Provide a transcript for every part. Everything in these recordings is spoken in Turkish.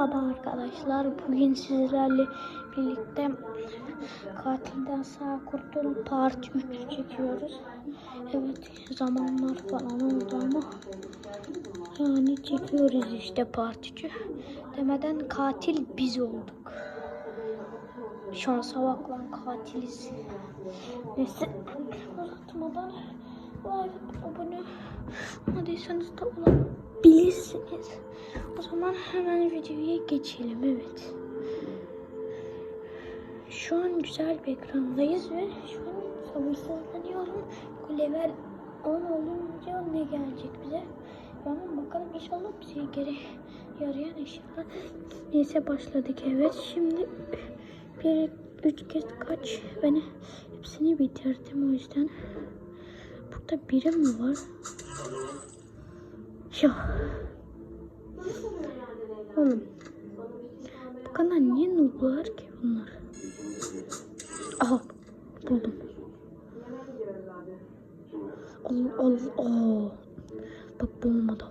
Merhaba arkadaşlar. Bugün sizlerle birlikte katilden sağ kurtulun part 3 çekiyoruz. Evet zamanlar falan oldu ama yani çekiyoruz işte part 3'ü. Demeden katil biz olduk. Şansa bak lan katiliz. Neyse uzatmadan like abone olmadıysanız da olabilirsiniz. O zaman hemen videoya geçelim evet. Şu an güzel bir ekrandayız ve şu an sabırsızlanıyorum. Bu level 10 olunca ne gelecek bize? Yani bakalım inşallah bize geri yarayan eşyalar. Neyse başladık evet. Şimdi bir üç kez kaç ben hepsini bitirdim o yüzden. Burada biri mi var? Ya. Oğlum. Bu kadar niye nooblar ki bunlar? Aha. Buldum. Allah Allah. Bak bulmadım.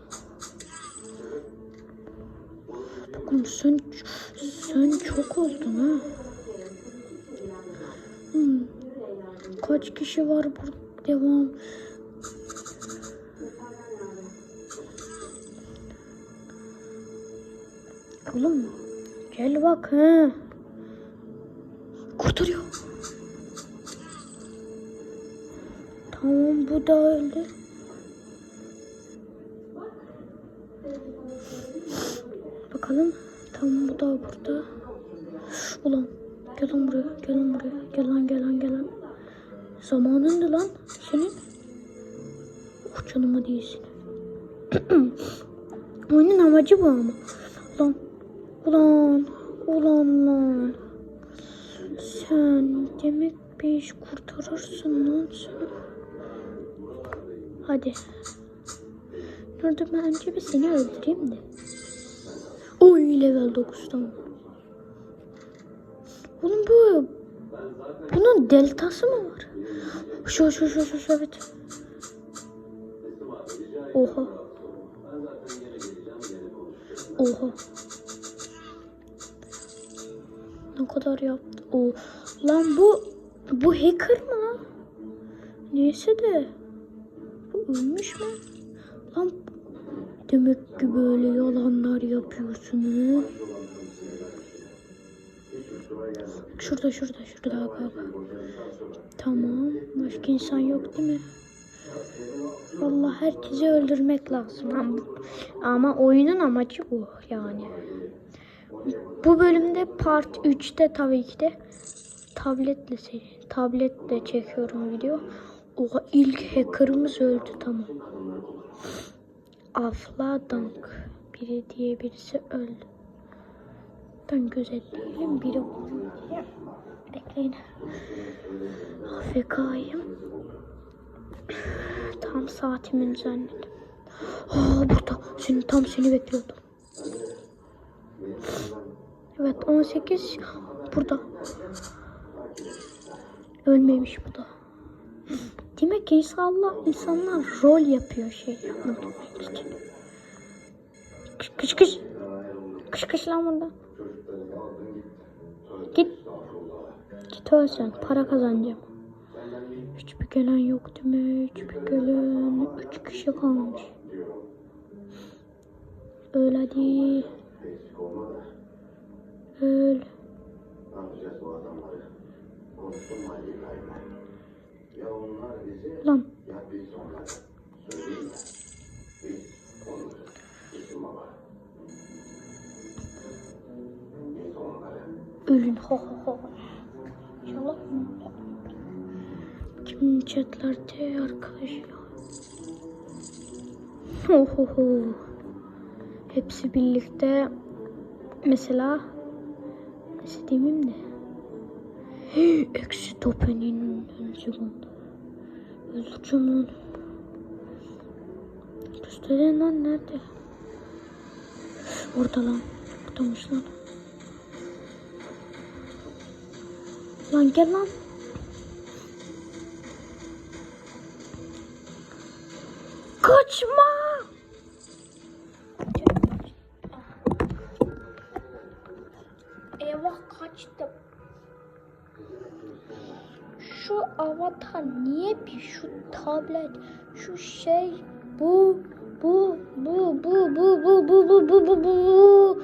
Bak oğlum sen, sen çok oldun ha. Hmm. Kaç kişi var burada? Devam. Oğlum gel bak ha. Kurtarıyor. Tamam bu da öldü. Bakalım. Tamam bu da burada. Ulan gel lan buraya gel lan buraya gel lan gel lan lan. Zamanındı lan senin. Oh canıma değilsin. Oyunun amacı bu ama. Ulan ulan ulan lan. Sen demek bir iş kurtarırsın lan sen. Hadi. Dur ben önce bir seni öldüreyim de. Oy level 9 tamam. Oğlum bu bunun deltası mı var? Şu şu şu şu şu evet. Oha. Oha. Ne kadar yaptı? O lan bu bu hacker mı lan? Neyse de bu ölmüş mü? Lan demek ki böyle yalanlar yapıyorsun ha? Şurada şurada şurada bak bak. Tamam. Başka insan yok değil mi? Vallahi herkesi öldürmek lazım. Ama oyunun amacı bu yani. Bu bölümde part 3'te tabii ki de tabletle tabletle çekiyorum video. Oha ilk hacker'ımız öldü tamam. Afla Dank biri diye birisi öldü. Ben gözetleyelim biri diye. Bekleyin. AFK'yım. Tam saatimin zannettim. Aa burada. Seni, tam seni bekliyordum. Evet 18 burada. Ölmemiş bu da. Demek ki inşallah insanlar rol yapıyor şey. Kış kış kış. Kış kış lan burada. Git. Git öl sen. Para kazanacağım. Hiçbir gelen yok değil mi? Hiçbir gelen. Üç kişi kalmış. Öl. Öl. Lan. Ölün ho ho ho. İnşallah. Kim chatlerde arkadaş ya. Ho ho ho. Hepsi birlikte mesela nasıl demeyeyim de eksi topenin öldüreceğim öldüreceğim onu gösterin lan nerede? Orada lan. Buradamış lan. Lan gel lan. Kaçma avatar niye bir şu tablet şu şey bu bu bu bu bu bu bu bu bu bu bu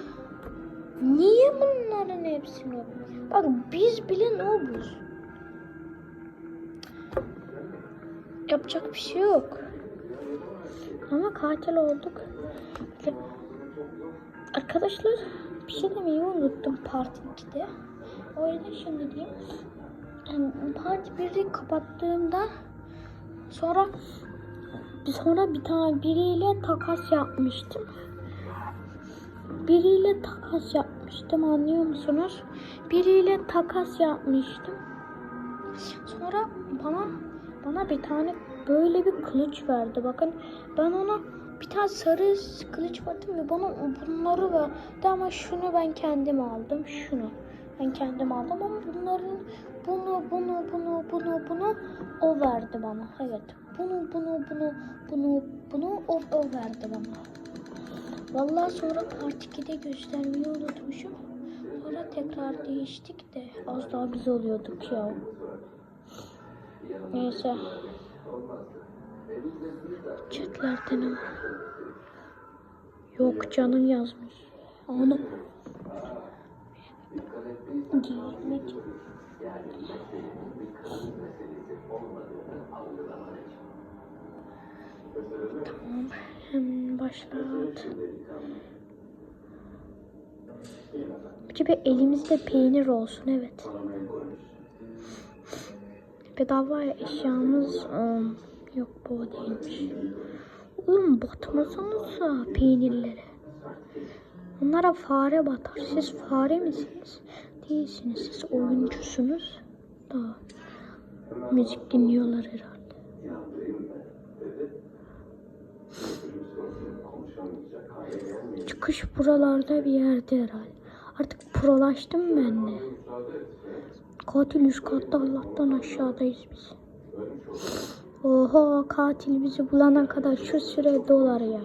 Niye bunların hepsini? Bak biz bile nobuz. Yapacak bir şey yok. Ama katil olduk. Arkadaşlar bir şey demeyi unuttum Part 2'de. O yüzden şimdi diyeyim. Part 1'i kapattığımda sonra sonra bir tane biriyle takas yapmıştım. Biriyle takas yapmıştım anlıyor musunuz? Biriyle takas yapmıştım. Sonra bana bana bir tane böyle bir kılıç verdi. Bakın ben ona bir tane sarı kılıç verdim ve bana bunları verdi ama şunu ben kendim aldım. Şunu ben kendim aldım ama bunların bunu bunu bunu bunu bunu o verdi bana. Evet. Bunu bunu bunu bunu bunu o, o verdi bana. Vallahi sonra part 2'de göstermeyi unutmuşum. Sonra tekrar değiştik de az daha biz oluyorduk ya. Neyse. Chatlerde ne var? Yok canın yazmış. Onu giymek. Tamam. Hemen başlat. De elimizde peynir olsun evet. Bedava eşyamız ım, yok bu değilmiş. Oğlum batmasanıza peynirlere. Onlara fare batar. Siz fare misiniz? Değilsiniz. Siz oyuncusunuz. Daha müzik dinliyorlar herhalde. Çıkış buralarda bir yerde herhalde. Artık prolaştım ben de. Katil üst katta Allah'tan aşağıdayız biz. Oha katil bizi bulana kadar şu süre dolar ya.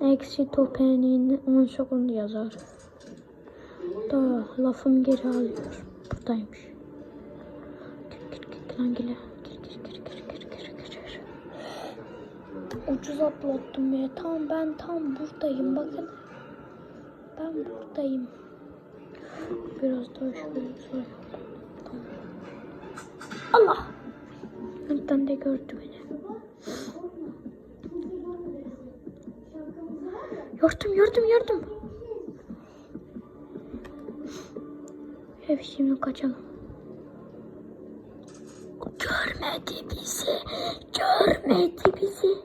Eksi topenin 10 sekund yazar. Da lafım geri alıyor. Buradaymış. Gir gir gir lan gir. Gir gir gir gir gir gir gir. Ucuz atlattım ya. Tam ben tam buradayım bakın. Ben buradayım. Biraz daha şöyle. Tamam. Allah! Nereden de gördü. Gördüm, gördüm, gördüm. Evet şimdi kaçalım. Görmedi bizi. Görmedi bizi.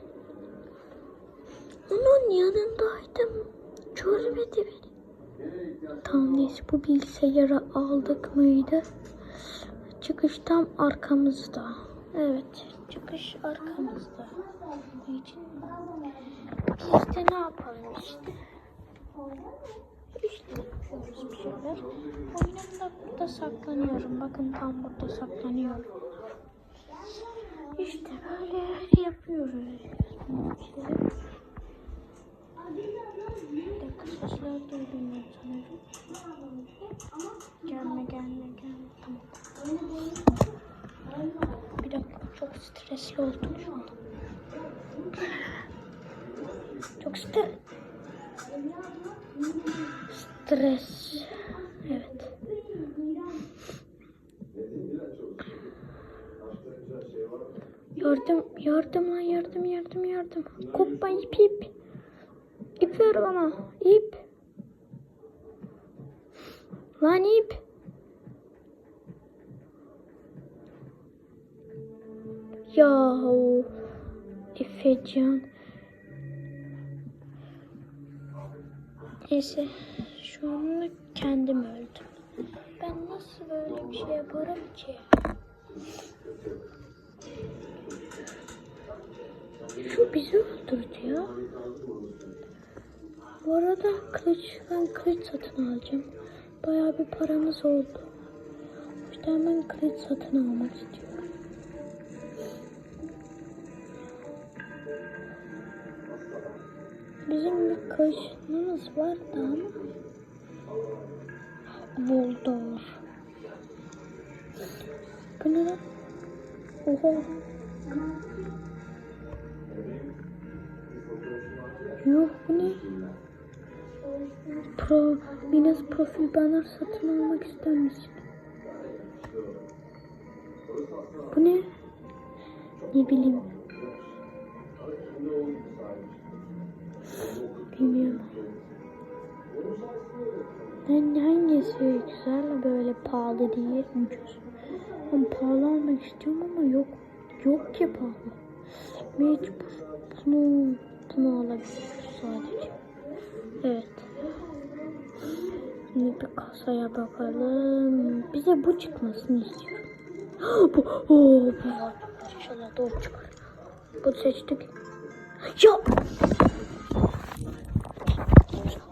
Onun yanındaydım. Görmedi beni. Tamam neyse bu bilgisayarı aldık mıydı? Çıkış tam arkamızda. Evet çıkış arkamızda. Için biz de ne yapalım işte. İşte yapıyoruz bir şeyler. Oyunumda burada saklanıyorum. Bakın tam burada saklanıyorum. İşte böyle yapıyoruz. İşte. Bir dakika sesler duydum ben sanırım. Gelme gelme gelme. Tamam. Bir dakika çok stresli oldum şu an. Çok stres. Stres. Evet. Yardım, yardım lan yardım, yardım, yardım. Kopma ip ip. İp ver bana. İp. Lan ip. Yahu. Efecan. Neyse. Şu anda kendim öldüm. Ben nasıl böyle bir şey yaparım ki? Şu bizi öldürdü ya. Bu arada kılıç, ben kılıç satın alacağım. Bayağı bir paramız oldu. Yüzden ben kılıç satın almak istiyorum. bizim bir kaşınımız var da ama Bulldor. Bu ne lan? Oho. Yok bu ne? Pro, Minas profil banner satın almak ister misin? Bu ne? Ne bileyim. Bilmiyorum. Ben hangisi güzel böyle pahalı değil ucuz. Ben pahalı almak istiyorum ama yok. Yok ki pahalı. Mecbur bunu bunu alabiliriz sadece. Evet. Şimdi bir kasaya bakalım. Bize bu çıkmasını istiyorum. bu, oo, bu var. İnşallah doğru çıkar. Bu seçtik. Ya!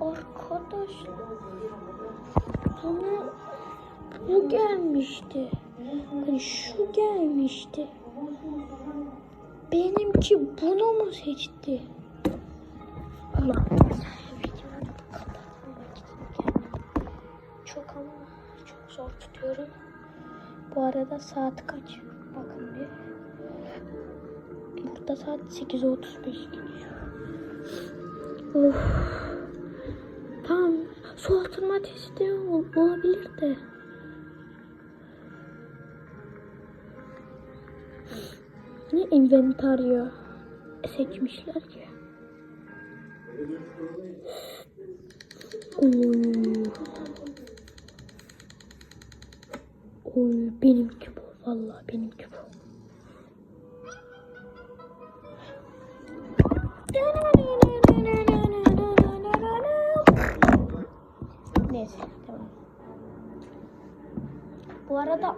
Arkadaşlar bunu bu gelmişti. Hani şu gelmişti. Benimki bunu mu seçti? Allah. Çok ama çok zor tutuyorum. Bu arada saat kaç? Bakın bir. Burada saat 8.35 gidiyor. Of. Su atılma testi ol- olabilir de. Ne inventaryo seçmişler ki? Oy. Oy benimki bu. Vallahi benimki bu. Arada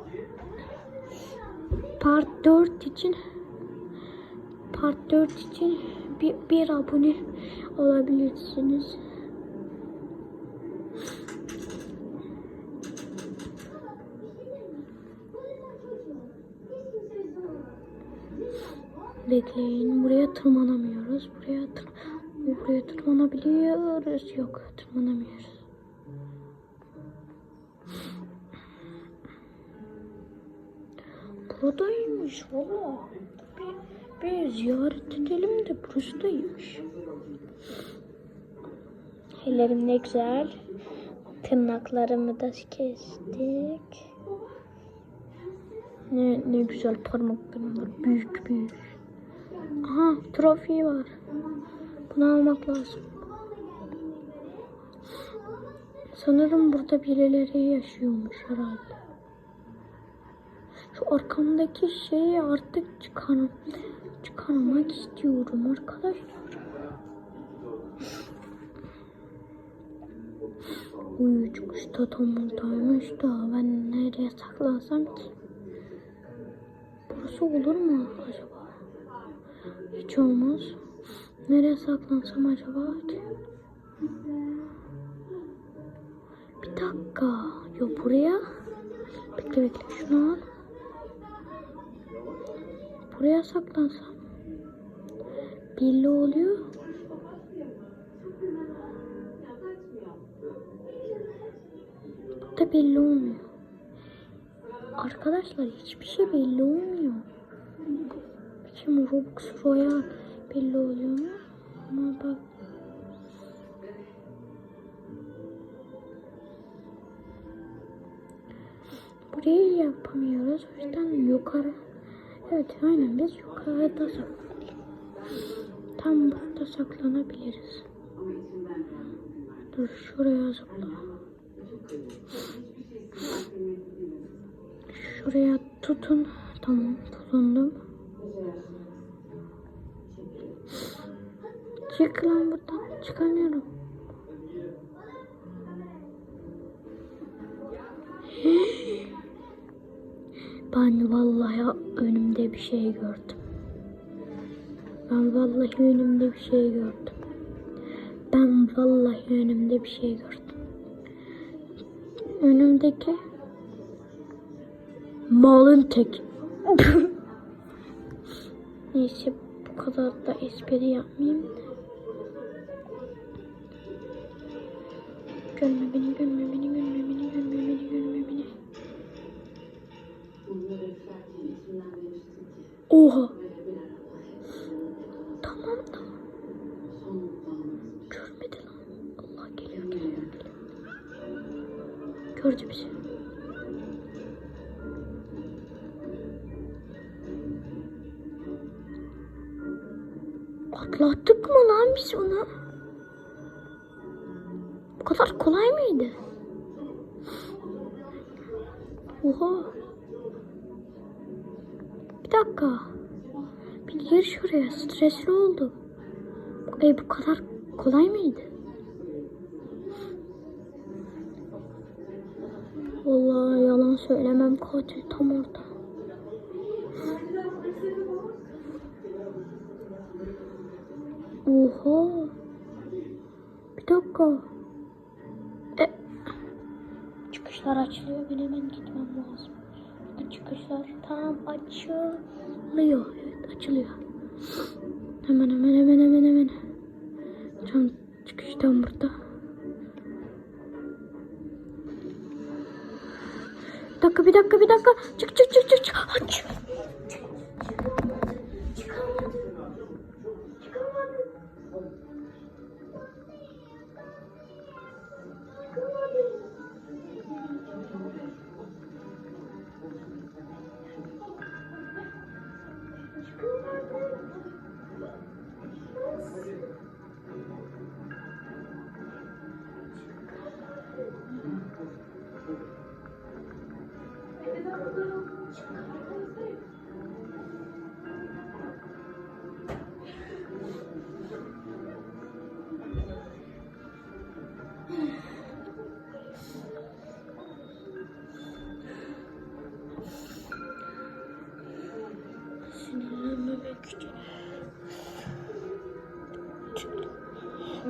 part 4 için part 4 için bir, bir abone olabilirsiniz. Bekleyin. Buraya tırmanamıyoruz. Buraya tır buraya tırmanabiliyoruz. Yok, tırmanamıyoruz. Buradaymış valla. Bir, bir ziyaret edelim de burasıymış. Ellerim ne güzel. Tırnaklarımı da kestik. Ne, ne güzel parmaklarım var. Büyük büyük. Aha trofi var. Bunu almak lazım. Sanırım burada birileri yaşıyormuş herhalde. Arkamdaki şeyi artık çıkar çıkarmak istiyorum arkadaşlar. Uy çıkışta tam buradaymış da ben nereye saklansam ki? Burası olur mu acaba? Hiç olmaz. Nereye saklansam acaba ki? Bir dakika. Yok buraya. Bekle bekle şunu al. Buraya saklansam. Belli oluyor. Da belli olmuyor. Arkadaşlar hiçbir şey belli olmuyor. Şimdi Robux Royal belli oluyor mu? Ama bak. Burayı yapamıyoruz. O yüzden yukarı. Evet aynen biz yukarıda saklanalım. Tam burada saklanabiliriz. Dur şuraya zıpla. Şuraya tutun. Tamam tutundum. Çık lan buradan. Çıkamıyorum. Ben vallahi önümde bir şey gördüm. Ben vallahi önümde bir şey gördüm. Ben vallahi önümde bir şey gördüm. Önümdeki malın tek. Neyse bu kadar da espri yapmayayım. Görme beni, görme beni, görme beni, Oha. Tamam tamam. Görmedi lan. Allah geliyor geliyor geliyor. Gördü bizi. Atlattık mı lan biz onu? Bu kadar kolay mıydı? Oha. Bir dakika. Bir gir şuraya. Stresli oldu. E bu kadar kolay mıydı? Vallahi yalan söylemem katil tam orada. Oha. Bir dakika. E, çıkışlar açılıyor. Ben hemen gitmem lazım. Çıkışlar tam açılıyor. Evet açılıyor. Hemen hemen hemen hemen hemen. Tam çıkıştan burada. Bir dakika bir dakika bir dakika. Çık çık çık çık çık. Aç.